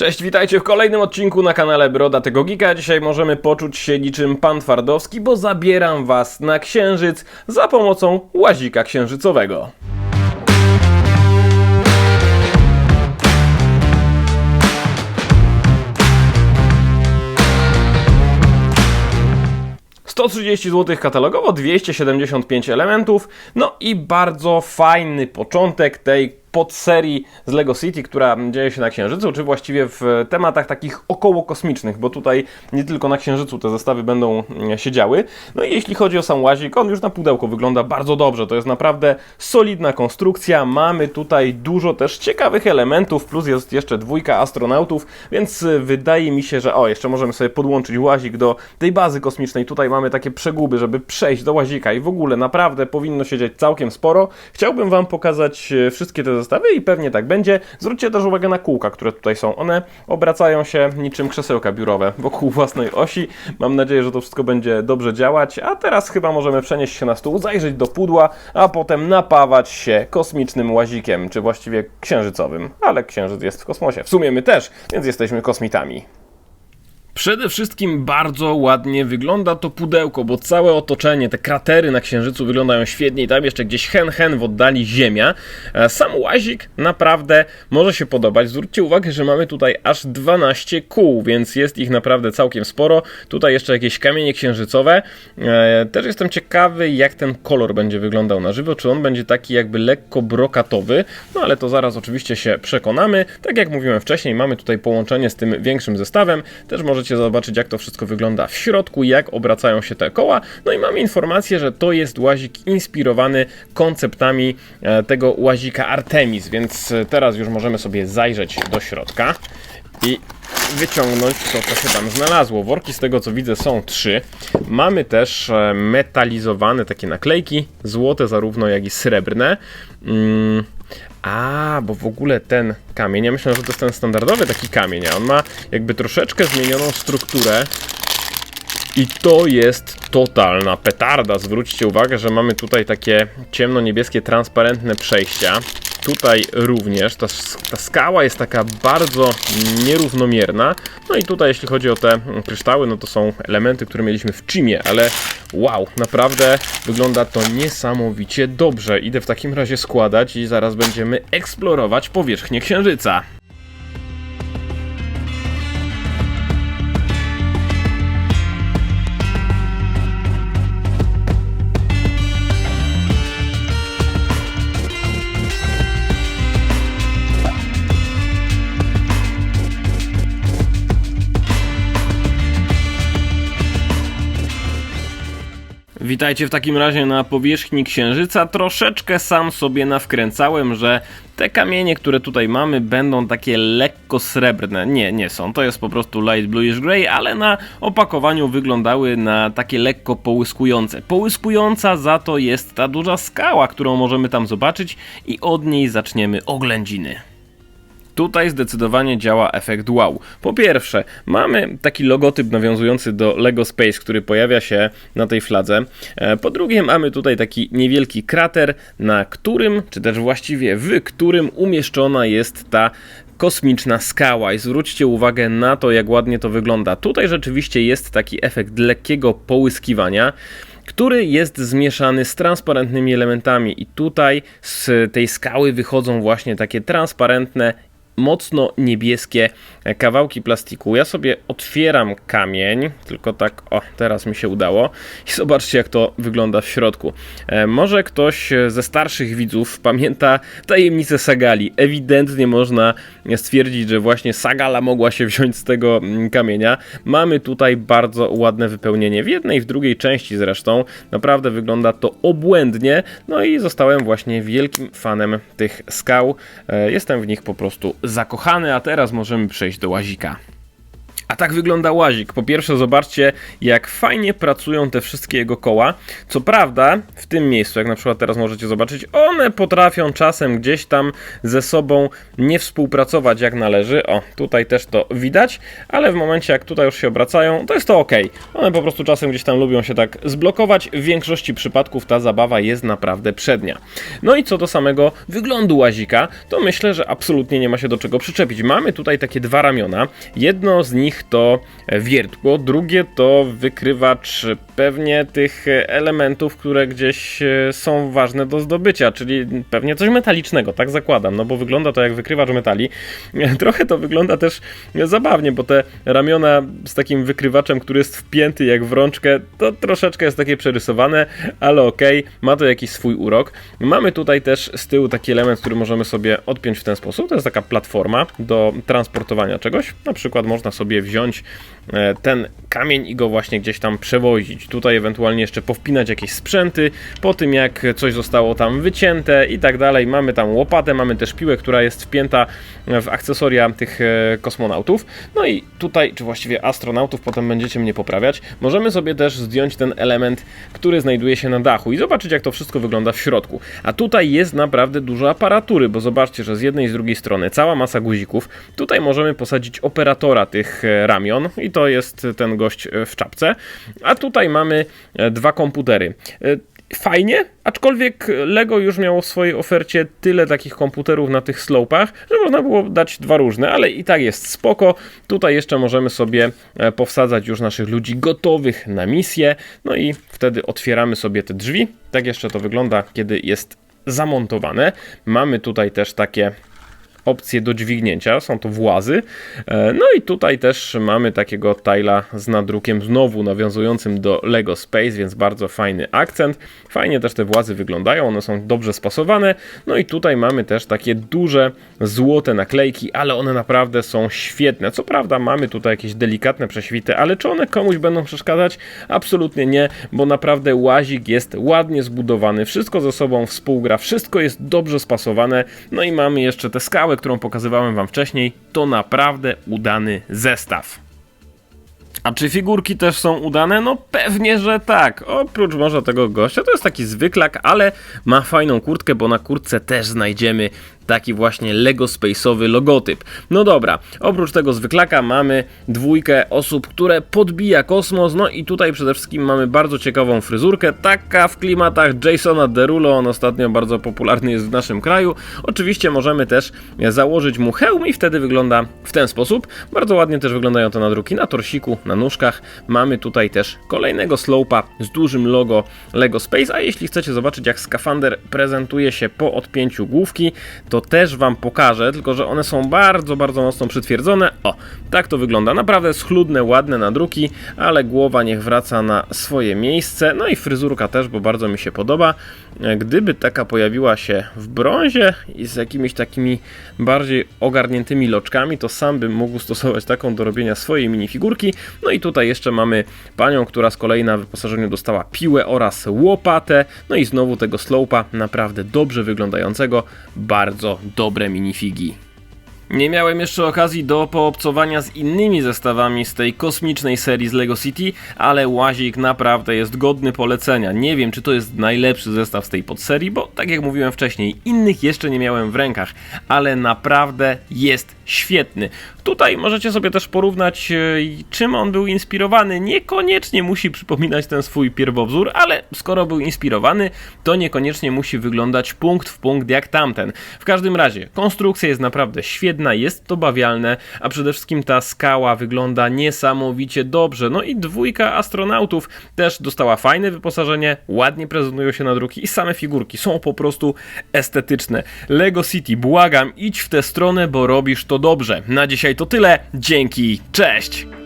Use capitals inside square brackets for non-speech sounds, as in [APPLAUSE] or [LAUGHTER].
Cześć, witajcie w kolejnym odcinku na kanale Broda tego Gika. Dzisiaj możemy poczuć się niczym pan Twardowski, bo zabieram was na księżyc za pomocą łazika księżycowego. ...130 zł katalogowo, 275 elementów, no i bardzo fajny początek tej podserii z Lego City, która dzieje się na Księżycu, czy właściwie w tematach takich około kosmicznych, bo tutaj nie tylko na Księżycu te zestawy będą mm, się działy. No i jeśli chodzi o sam łazik, on już na pudełko wygląda bardzo dobrze. To jest naprawdę solidna konstrukcja. Mamy tutaj dużo też ciekawych elementów, plus jest jeszcze dwójka astronautów, więc y, wydaje mi się, że o, jeszcze możemy sobie podłączyć łazik do tej bazy kosmicznej. Tutaj mamy takie przeguby, żeby przejść do łazika i w ogóle naprawdę powinno się dziać całkiem sporo. Chciałbym Wam pokazać y, wszystkie te zestawy i pewnie tak będzie. Zwróćcie też uwagę na kółka, które tutaj są. One obracają się niczym krzesełka biurowe wokół własnej osi. Mam nadzieję, że to wszystko będzie dobrze działać. A teraz chyba możemy przenieść się na stół, zajrzeć do pudła, a potem napawać się kosmicznym łazikiem, czy właściwie księżycowym. Ale księżyc jest w kosmosie. W sumie my też, więc jesteśmy kosmitami. Przede wszystkim bardzo ładnie wygląda to pudełko, bo całe otoczenie, te kratery na księżycu wyglądają świetnie i tam jeszcze gdzieś hen hen w oddali ziemia. E, Sam łazik naprawdę może się podobać. Zwróćcie uwagę, że mamy tutaj aż 12 kół, więc jest ich naprawdę całkiem sporo. Tutaj jeszcze jakieś kamienie księżycowe. E, Też jestem ciekawy, jak ten kolor będzie wyglądał na żywo. Czy on będzie taki jakby lekko brokatowy, no ale to zaraz oczywiście się przekonamy. Tak jak mówiłem wcześniej, mamy tutaj połączenie z tym większym zestawem. Też możecie zobaczyć, jak to wszystko wygląda w środku, jak obracają się te koła. No i mamy informację, że to jest łazik inspirowany konceptami e, tego łazika Artemis, więc e, teraz już możemy sobie zajrzeć do środka i wyciągnąć co się tam znalazło. Worki z tego co widzę są trzy. Mamy też e, metalizowane takie naklejki, złote zarówno jak i srebrne. Mm. A, bo w ogóle ten kamień, ja myślę, że to jest ten standardowy taki kamień, a on ma jakby troszeczkę zmienioną strukturę. I to jest totalna petarda. Zwróćcie uwagę, że mamy tutaj takie ciemno-niebieskie, transparentne przejścia. Tutaj również ta, ta skała jest taka bardzo nierównomierna. No i tutaj, jeśli chodzi o te kryształy, no to są elementy, które mieliśmy w Chimie, ale wow, naprawdę wygląda to niesamowicie dobrze. Idę w takim razie składać i zaraz będziemy eksplorować powierzchnię Księżyca. Witajcie w takim razie na powierzchni Księżyca. Troszeczkę sam sobie nawkręcałem, że te kamienie, które tutaj mamy, będą takie lekko srebrne. Nie, nie są. To jest po prostu light bluish gray, ale na opakowaniu wyglądały na takie lekko połyskujące. Połyskująca za to jest ta duża skała, którą możemy tam zobaczyć i od niej zaczniemy oględziny. Tutaj zdecydowanie działa efekt wow. Po pierwsze, mamy taki logotyp nawiązujący do Lego Space, który pojawia się na tej fladze. E, Po drugie, mamy tutaj taki niewielki krater, na którym, czy też właściwie w którym umieszczona jest ta kosmiczna skała i zwróćcie uwagę na to, jak ładnie to wygląda. Tutaj rzeczywiście jest taki efekt lekkiego połyskiwania który jest zmieszany z transparentnymi elementami i tutaj z tej skały wychodzą właśnie takie transparentne mocno niebieskie kawałki plastiku. Ja sobie otwieram kamień, tylko tak, o, teraz mi się udało. I zobaczcie, jak to wygląda w środku. E, może ktoś ze starszych widzów pamięta tajemnicę Sagali. Ewidentnie można stwierdzić, że właśnie Sagala mogła się wziąć z tego mm, kamienia. Mamy tutaj bardzo ładne wypełnienie w jednej i w drugiej części zresztą. Naprawdę wygląda to obłędnie. No i zostałem właśnie wielkim fanem tych skał. E, Jestem w nich po prostu zakochany, a teraz możemy przejść do łazika. Tak wygląda łazik. Po pierwsze, zobaczcie, jak fajnie pracują te wszystkie jego koła. Co prawda, w tym miejscu, jak na przykład teraz możecie zobaczyć, one potrafią czasem gdzieś tam ze sobą nie współpracować jak należy. O, tutaj też to widać, ale w momencie, jak tutaj już się obracają, to jest to ok. One po prostu czasem gdzieś tam lubią się tak zblokować. W większości przypadków ta zabawa jest naprawdę przednia. No i co do samego wyglądu łazika, to myślę, że absolutnie nie ma się do czego przyczepić. Mamy tutaj takie dwa ramiona. Jedno z nich to wiertło, drugie to wykrywacz pewnie tych elementów, które gdzieś e, są ważne do zdobycia, czyli pewnie coś metalicznego, tak zakładam, no bo wygląda to jak wykrywacz metali. [LAUGHS] Trochę to wygląda też zabawnie, bo te ramiona z takim wykrywaczem, który jest wpięty jak w rączkę, to troszeczkę jest takie przerysowane, ale okej, okay, ma to jakiś swój urok. Mamy tutaj też z tyłu taki element, który możemy sobie odpiąć w ten sposób. To jest taka platforma do transportowania czegoś. Na przykład można sobie wziąć e, ten kamień i go właśnie gdzieś tam przewozić. Tutaj ewentualnie jeszcze powpinać jakieś sprzęty, po tym jak coś zostało tam wycięte i tak dalej. Mamy tam łopatę, mamy też piłę, która jest wpięta w akcesoria tych e, kosmonautów. No i tutaj, czy właściwie astronautów, potem będziecie mnie poprawiać, możemy sobie też zdjąć ten element, który znajduje się na dachu i zobaczyć jak to wszystko wygląda w środku. A tutaj jest naprawdę dużo aparatury, bo zobaczcie, że z jednej i z drugiej strony cała masa guzików. Tutaj możemy posadzić operatora tych e, ramion i to jest ten gość e, w czapce. A tutaj mamy dwa komputery fajnie, aczkolwiek Lego już miało w swojej ofercie tyle takich komputerów na tych slopach, że można było dać dwa różne, ale i tak jest spoko. Tutaj jeszcze możemy sobie e, powsadzać już naszych ludzi gotowych na misję, no i wtedy otwieramy sobie te drzwi. Tak jeszcze to wygląda, kiedy jest zamontowane. Mamy tutaj też takie opcje do dźwignięcia, są to włazy. E, no i tutaj też mamy takiego tila z nadrukiem znowu nawiązującym do Lego Space, więc bardzo fajny akcent. Fajnie też te włazy wyglądają, one są dobrze spasowane. No i tutaj mamy też takie duże złote naklejki, ale one naprawdę są świetne. Co prawda mamy tutaj jakieś delikatne prześwity, ale czy one komuś będą przeszkadzać? Absolutnie nie, bo naprawdę łazik jest ładnie zbudowany, wszystko ze sobą współgra, wszystko jest dobrze spasowane. No i mamy jeszcze te skały, którą pokazywałem Wam wcześniej, to naprawdę udany zestaw. A czy figurki też są udane? No pewnie, że tak. Oprócz może tego gościa, to jest taki zwyklak, ale ma fajną kurtkę, bo na kurtce też znajdziemy taki właśnie Lego Space'owy logotyp. No dobra, oprócz tego zwyklaka mamy dwójkę osób, które podbija kosmos, no i tutaj przede wszystkim mamy bardzo ciekawą fryzurkę, taka w klimatach Jasona Derulo, on ostatnio bardzo popularny jest w naszym kraju. Oczywiście możemy też założyć mu hełm i wtedy wygląda w ten sposób. Bardzo ładnie też wyglądają te nadruki na torsiku, na nóżkach. Mamy tutaj też kolejnego slopa z dużym logo Lego Space, a jeśli chcecie zobaczyć jak skafander prezentuje się po odpięciu główki, to też Wam pokażę, tylko że one są bardzo, bardzo mocno przytwierdzone. O, tak to wygląda. Naprawdę schludne, ładne nadruki, ale głowa niech wraca na swoje miejsce. No i fryzurka też, bo bardzo mi się podoba. Gdyby taka pojawiła się w brązie i z jakimiś takimi bardziej ogarniętymi loczkami, to sam bym mógł stosować taką do robienia swojej minifigurki. No i tutaj jeszcze mamy panią, która z kolei na wyposażeniu dostała piłę oraz łopatę. No i znowu tego slopa, naprawdę dobrze wyglądającego, bardzo dobre minifigi. Nie miałem jeszcze okazji do poobcowania z innymi zestawami z tej kosmicznej serii z LEGO City, ale łazik naprawdę jest godny polecenia. Nie wiem, czy to jest najlepszy zestaw z tej podserii, bo tak jak mówiłem wcześniej, innych jeszcze nie miałem w rękach, ale naprawdę jest świetny. Tutaj możecie sobie też porównać, e, czym on był inspirowany. Niekoniecznie musi przypominać ten swój pierwowzór, ale skoro był inspirowany, to niekoniecznie musi wyglądać punkt w punkt jak tamten. W każdym razie, konstrukcja jest naprawdę świetna, jest to bawialne, a przede wszystkim ta skała wygląda niesamowicie dobrze. No i dwójka astronautów też dostała fajne wyposażenie, ładnie prezentują się na druki i same figurki są po prostu estetyczne. Lego City, błagam, idź w tę stronę, bo robisz to dobrze. Na dzisiaj to tyle. Dzięki, cześć!